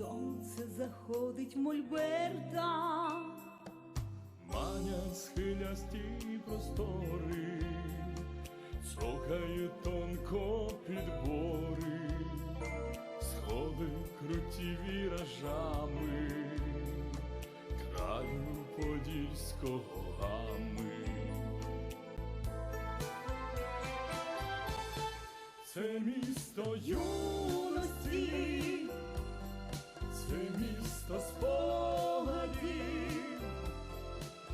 сонце заходить мольберта. Маня схилясті простори, цокає тонко підбори, сходи круті віражами, краю подільського гами. Це місто юності, місто спогадів,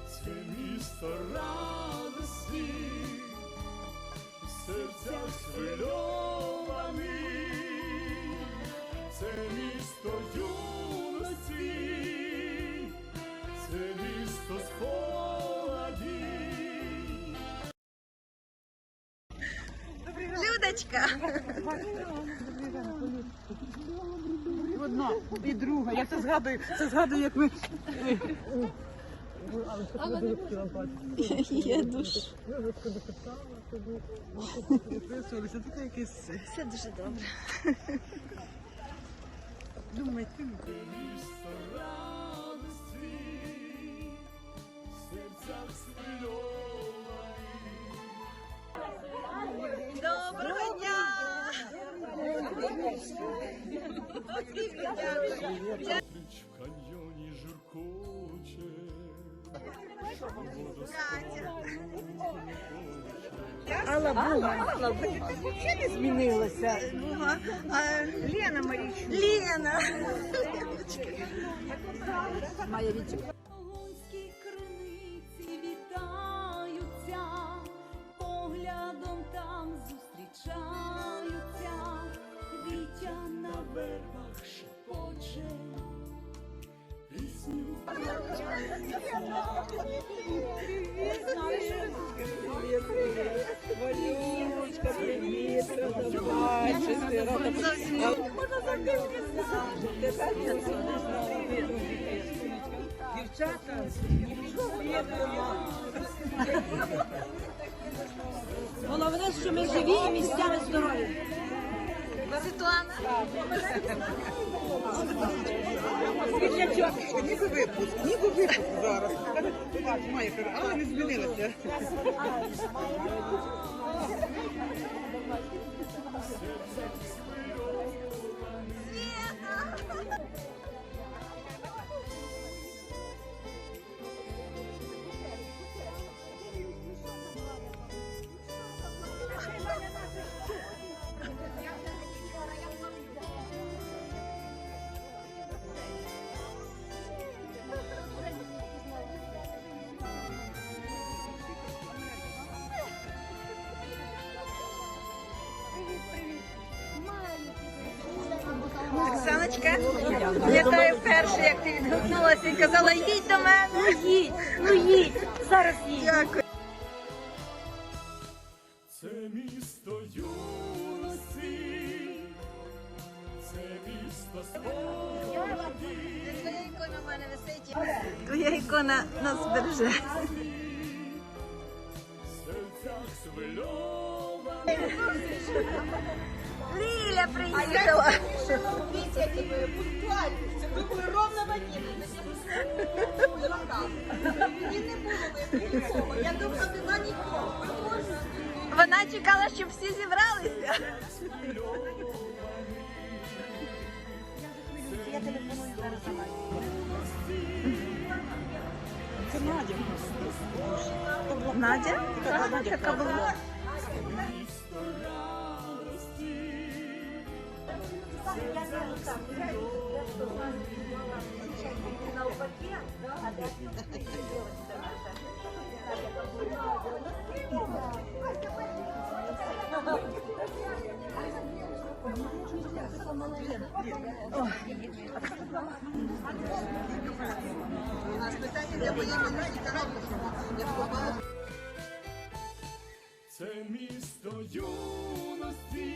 це місто радості, в серцях схвильованих, це місто юності, це місто спогадів. Людочка. Одна і друга. Я це згадую, це згадую, як ми. Є душ. Приписувалися, тут якесь. Все дуже добре. Думаю, ти. Доброго дня! Зустріч в каньйоні журкоче. Алла Буга. Алла Буга. Взагалі не змінилася. Буга. Лена Марічна. Лена. Огонські поглядом там зустрічаються, вітя на вербах шепоче, пісню. Валюшка, привіт, рада бачити, рада Дівчата, Головне, що ми живі і місцями здорові. Світлана. Ніби випуск, ніби випуск зараз. Має, але не змінилося. Оксаночка, пам'ятаю вперше, як ти відгукнулася і казала, їдь до мене. Ну їдь, ну їдь, зараз їдь. Дякую. Це місто юності, це місто спогадів. Твоя ікона в мене висить. Твоя ікона нас береже. В серцях схвильованих. Ліля приїхала. Вона чекала, щоб всі зібралися. Я телефоную зараз за Це Надя. Надя? Така Надя. Це місто юності,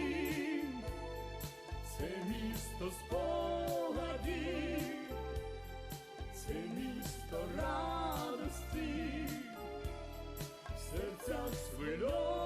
це місто спогадів, це місто радості, в серцях свильо.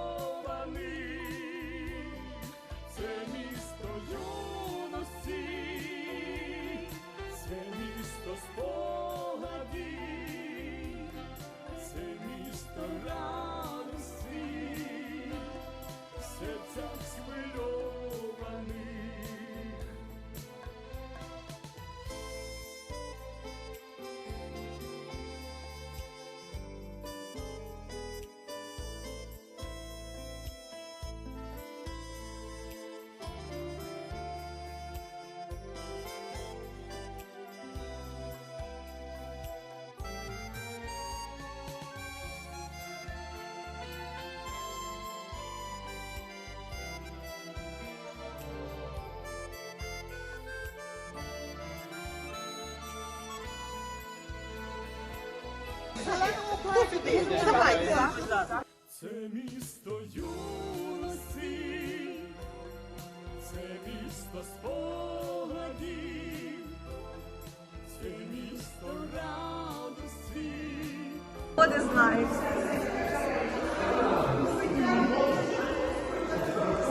Це місто юності, це місто спогадів, це місто радості. Сходи знають.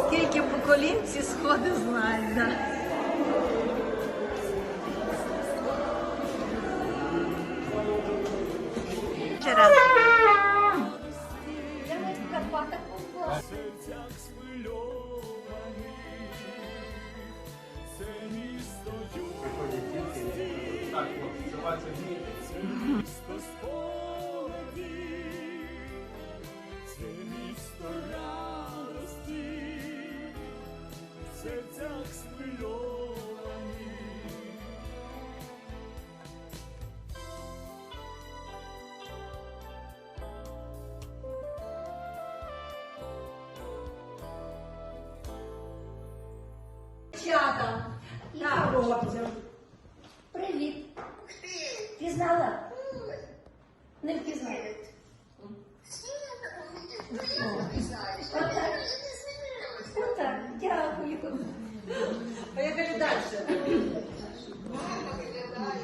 Скільки поколінь ці сходи знають. Серцях схвильованих. Дівчата. Так. Привіт. Пізнала? Не впізнала. Отак. Отак. Дякую. Поїхали далі.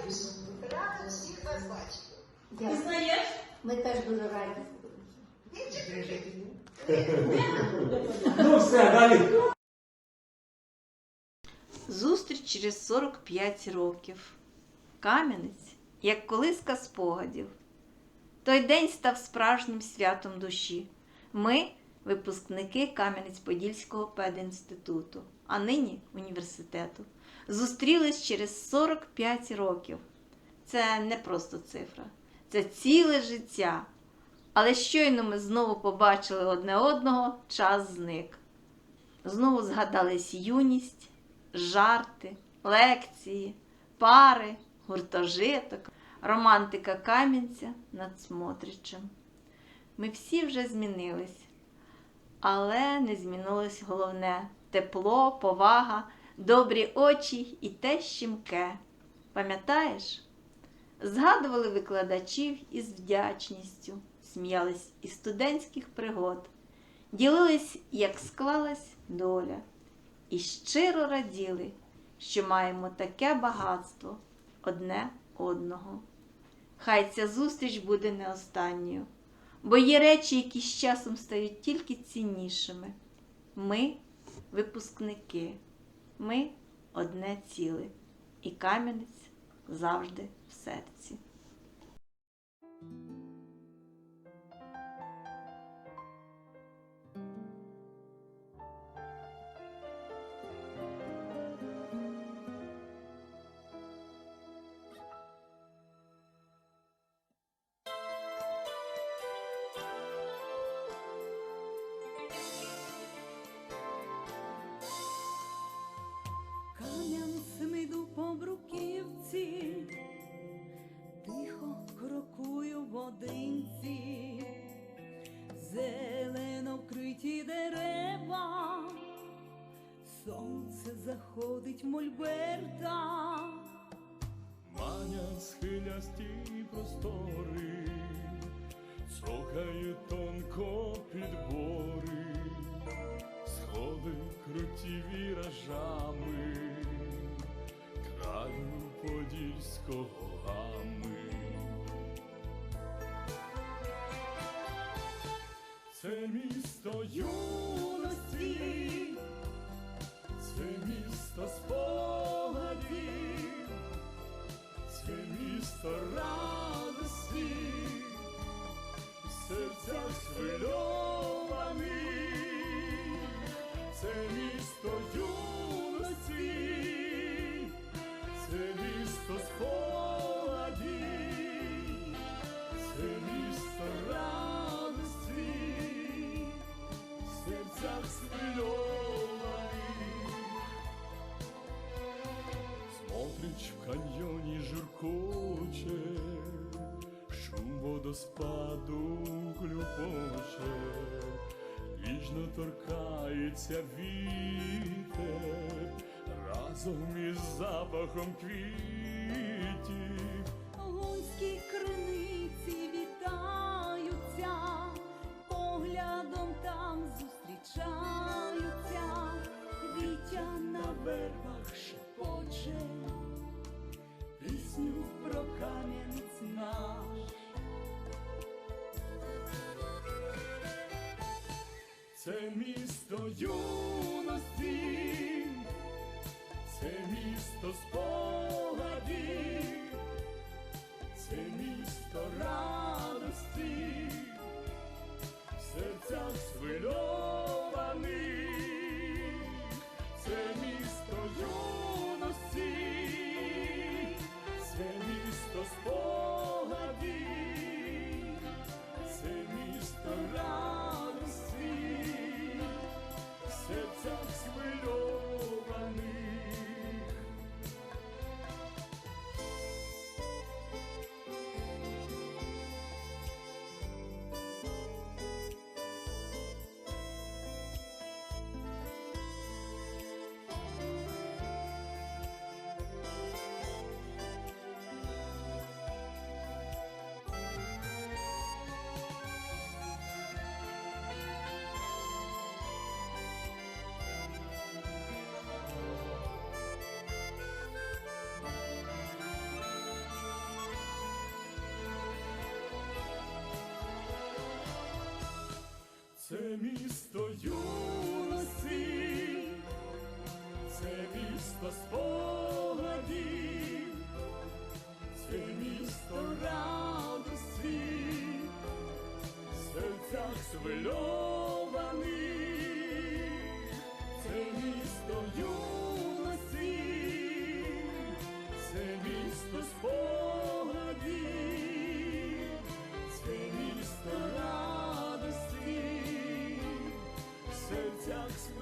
Пізнаєш? Ми теж дуже раді. Зустріч через 45 років. Кам'янець, як колиска спогадів. Той день став справжнім святом душі. Ми випускники Кам'янець-Подільського пединституту, а нині університету. Зустрілись через 45 років. Це не просто цифра, це ціле життя. Але щойно ми знову побачили одне одного, час зник. Знову згадались юність, жарти, лекції, пари, гуртожиток, романтика Кам'янця над Смотричем. Ми всі вже змінились, але не змінилось головне тепло, повага, добрі очі і те щімке. Пам'ятаєш? Згадували викладачів із вдячністю, сміялись із студентських пригод, ділились, як склалась доля, і щиро раділи, що маємо таке багатство одне одного. Хай ця зустріч буде не останньою, бо є речі, які з часом стають тільки ціннішими. Ми випускники, ми одне ціле, і кам'янець завжди в серці. Сонце заходить мольберта. Маня схилясті простори, цокає тонко підбори, сходи круті віражами, краю подільського гами. Це місто юності, це місто спогадів. Це місто радості, в серцях схвильованих, це місто юності, це місто спогадів, це місто радості, в серцях ніч в каньйоні журкоче, шум водоспаду клюпоче, ніжно торкається вітер разом із запахом квітів. Лунські криниці вітаються, поглядом там зустрічаються, вітя на вербах шепоче. Місто юності, це місто спогаді, це місто радості, в серцях свильо. Місто юності, це місто спогадів, це місто радості, в серцях свильованих, це місто юності, це місто спогадів. sucks.